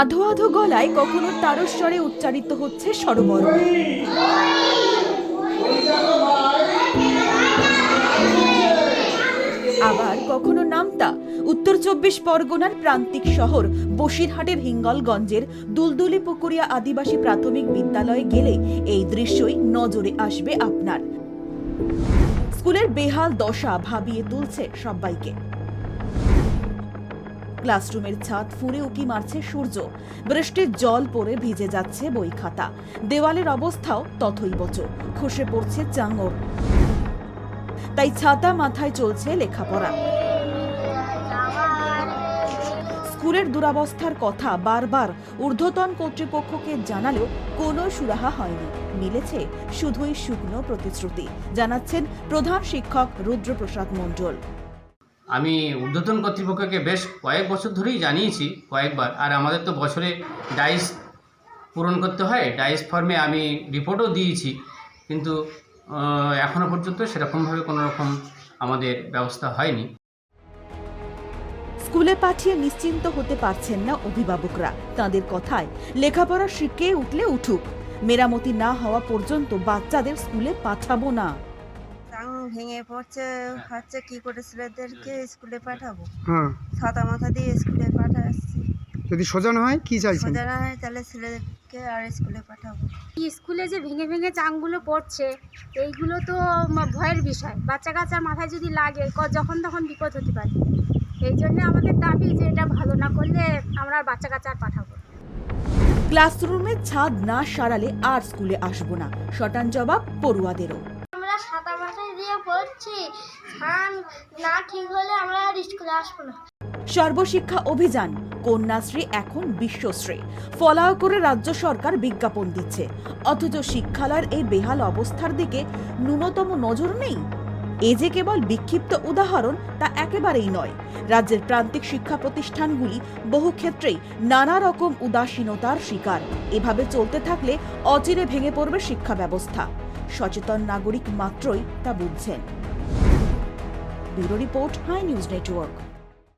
আধো আধো গলায় কখনো তারস্বরে উচ্চারিত হচ্ছে সরোবর আবার কখনো নামতা, উত্তর চব্বিশ পরগনার প্রান্তিক শহর, বসিরহাটের হিঙ্গলগঞ্জের দুলদুলি পুকুরিয়া আদিবাসী প্রাথমিক বিদ্যালয়ে গেলে এই দৃশ্যই নজরে আসবে আপনার। স্কুলের বেহাল দশা ভাবিয়ে তুলছে সবাইকে। ক্লাসরুমের ছাদ ফুঁড়ে উকি মারছে সূর্য। বৃষ্টির জল পড়ে ভিজে যাচ্ছে বই খাতা। দেওয়ালের অবস্থাও তথৈবচ খসে পড়ছে চাঙর। তাই ছাতা মাথায় চলছে লেখাপড়া। স্কুলের দুরাবস্থার কথা বারবার ঊর্ধ্বতন কর্তৃপক্ষকে জানালেও কোনো সুরাহা হয়নি। মিলেছে শুধুই শুকনো প্রতিশ্রুতি, জানাচ্ছেন প্রধান শিক্ষক রুদ্রপ্রসাদ মণ্ডল। আমি ঊর্ধ্বতন কর্তৃপক্ষকে বেশ কয়েক বছর ধরেই জানিয়েছি কয়েকবার। আর আমাদের তো বছরে ডাইস পূরণ করতে হয় ডাইস ফর্মে আমি রিপোর্টও দিয়েছি। কিন্তু আহ, এখনও পর্যন্ত সেরকমভাবে কোনো রকম আমাদের ব্যবস্থা হয়নি। স্কুলে পাঠিয়ে নিশ্চিন্ত হতে পারছেন না অভিভাবকরা। তাদের কথায় লেখাপড়া শিখে উঠলে উঠুক। মেরামতি না হওয়া পর্যন্ত বাচ্চাদের স্কুলে পাঠাবো না। টাং ভেঙে পড়ছে। হচ্ছে কি করে ছেলেদেরকে স্কুলে পাঠাবো। হ্যাঁ। ছাতা মাথা দিয়ে স্কুলে পাঠাচ্ছি। যদি সোজা না হয় কি চাইছেন? সোজা না হয় তাহলে ছেলেদেরকে আর স্কুলে পাঠাবো। স্কুলে যে ভেঙে ভেঙে চাংগুলো পড়ছে এইগুলো তো ভয়ের বিষয়। বাচ্চা কাচ্চার মাথায় যদি লাগে যখন তখন বিপদ হতে পারে। এই জন্য আমাদের দাবি যে এটা ভালো না করলে আমরা আর বাচ্চা কাচ্চা আর পাঠাবো ক্লাসরুমের ছাদ না সারালে আর স্কুলে আসব না। শটান জবাব পড়ুয়াদেরও। পড়ছি ধান না ঠিক হলে আমরা আর স্কুলে আসব না। সর্বশিক্ষা অভিযান, কন্যাশ্রী এখন বিশ্বশ্রী। ফলাও করে রাজ্য সরকার বিজ্ঞাপন দিচ্ছে। অথচ শিক্ষালয়ের এই বেহাল অবস্থার দিকে ন্যূনতম নজর নেই? এ যে কেবল বিক্ষিপ্ত উদাহরণ, তা একেবারেই নয়। রাজ্যের প্রান্তিক শিক্ষা প্রতিষ্ঠানগুলি বহু ক্ষেত্রেই নানা রকম উদাসীনতার শিকার। এভাবে চলতে থাকলে অচিরে ভেঙে পড়বে শিক্ষা ব্যবস্থা। সচেতন নাগরিক মাত্রই তা বুঝছেন। Bureau report high news network.